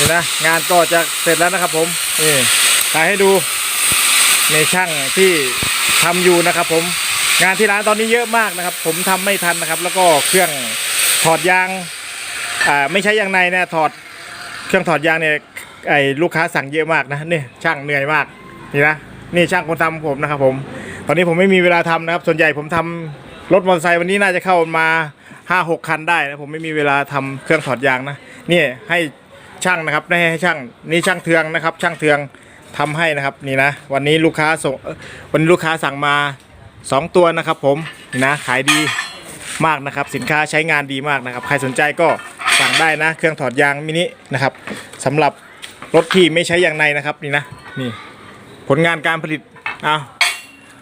นี่นะงานก็จะเสร็จแล้วนะครับผมนี่ถ่ายให้ดูในช่างที่ทำอยู่นะครับ ผมงานที่ร้านตอนนี้เยอะมากนะครับ ผมทำไม่ทันนะครับ แล้วก็เครื่องถอดยางอ่าไม่ใช่ยางในนะถอดเครื่องถอดยางเนี่ยไอ้ลูกค้าสั่งเยอะมากนะนี่ช่างเหนื่อยมากนี่นะนี่ช่างคนทำผมนะครับ ผม ตอนนี้ผมไม่มีเวลาทำนะครับ ส่วนใหญ่ผมทำรถมอเตอร์ไซค์วันนี้น่าจะเข้ามาห้าหกคันได้นะผมไม่มีเวลาทำเครื่องถอดยางนะนี่ให้ ช่างนะครับได้ให้ช่างนี่ช่างเทืองนะครับ ช่างเทืองทำให้นะครับนี่นะ วันนี้ลูกค้าส่งเอ่อวันนี้ลูกค้าสั่งมาสองตัวนะครับ ผมนี่นะขายดีมากนะครับ สินค้าใช้งานดีมากนะครับ ใครสนใจก็สั่งได้นะ เครื่องถอดยางมินินะครับสำหรับรถที่ไม่ใช้ยางในนะครับนี่นะนี่ผลงานการผลิตเอา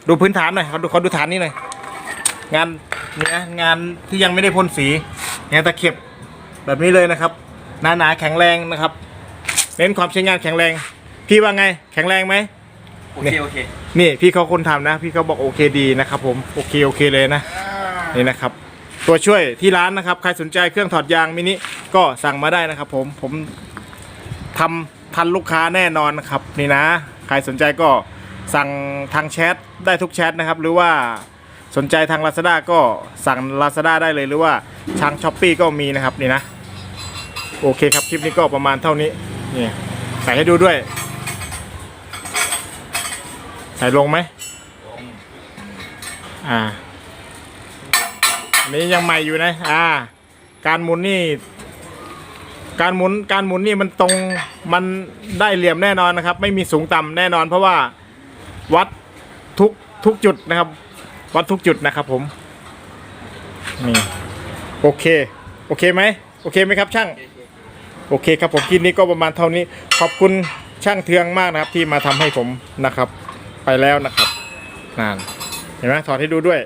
ดูพื้นฐานหน่อยเขาดูเขาดูฐานนี้หน่อยงานเนี่ยงานที่ยังไม่ได้พ่นสีงานตะเข็บแบบนี้เลยนะครับ หนาหนาๆแข็งแรงนะครับ เน้นความใช้งานแข็งแรง พี่ว่าไง แข็งแรงไหมโอเคโอเคนี่พี่เขาคนทำนะ พี่เขาบอกโอเคดีนะครับผมโอเคโอเคเลยนะนี่นะครับ ตัวช่วยที่ร้านนะครับ ใครสนใจเครื่องถอดยางมินิก็สั่งมาได้นะครับ ผมผมทำทันลูกค้าแน่นอนนะครับ นี่นะ ใครสนใจก็สั่งทางแชทได้ทุกแชทนะครับ หรือว่าสนใจทาง Lazada ก็สั่ง Lazada ได้เลยหรือว่าทาง s h อ p e e ก็มีนะครับนี่นะ โอเคครับ คลิปนี้ก็ประมาณเท่านี้นี่ใส่ให้ดูด้วย ใส่ลงไหมอ่าอันนี้ยังใหม่อยู่นะ อ่า การหมุนนี่ การหมุนการหมุนนี่มันตรงมันได้เหลี่ยมแน่นอนนะครับ ไม่มีสูงต่ำแน่นอน เพราะว่าวัดทุกทุกจุดนะครับ วัดทุกจุดนะครับผมนี่โอเค โอเคไหมโอเคไหมครับช่าง โอเคครับผมคลิปนี้ก็ประมาณเท่านี้ ขอบคุณช่างเทืองมากนะครับที่มาทำให้ผมนะครับ ไปแล้วนะครับนานเห็นไหมถอดให้ดูด้วย